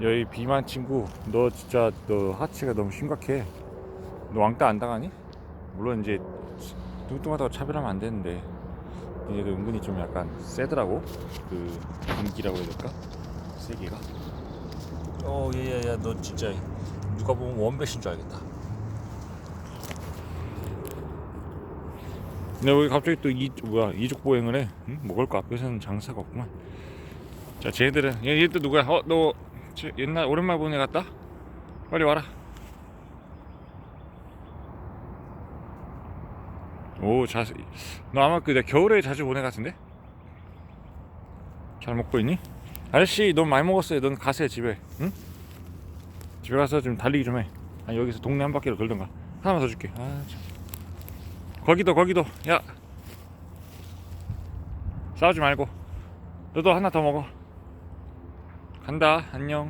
여기 비만 친구 너 진짜 너 하체가 너무 심각해 너 왕따 안 당하니? 물론 이제 뚱뚱하다고 차별하면 안 되는데 얘도 은근히 좀 약간 세더라고 그 분기라고 해야 될까? 세기가 어, 얘야야, 너 진짜 누가 보면 원뱃인 줄 알겠다. 근데 왜 갑자기 또 이 뭐야 이족 보행을 해? 응? 먹을 거 앞에서는 장사가 없구만. 자, 쟤들은 얘 얘또 누구야? 어, 너 쟤 옛날 오랜만에 애 같다. 빨리 와라. 오, 자세. 너 아마 그 내가 겨울에 자주 보내 같은데? 잘 먹고 있니? 아저씨, 넌 많이 먹었어요. 넌 가세요 집에. 응? 집에 가서 좀 달리기 좀 해. 아니 여기서 동네 한 바퀴로 돌던가. 하나만 더 줄게. 아 참. 거기도 거기도 야 싸우지 말고 너도 하나 더 먹어 간다 안녕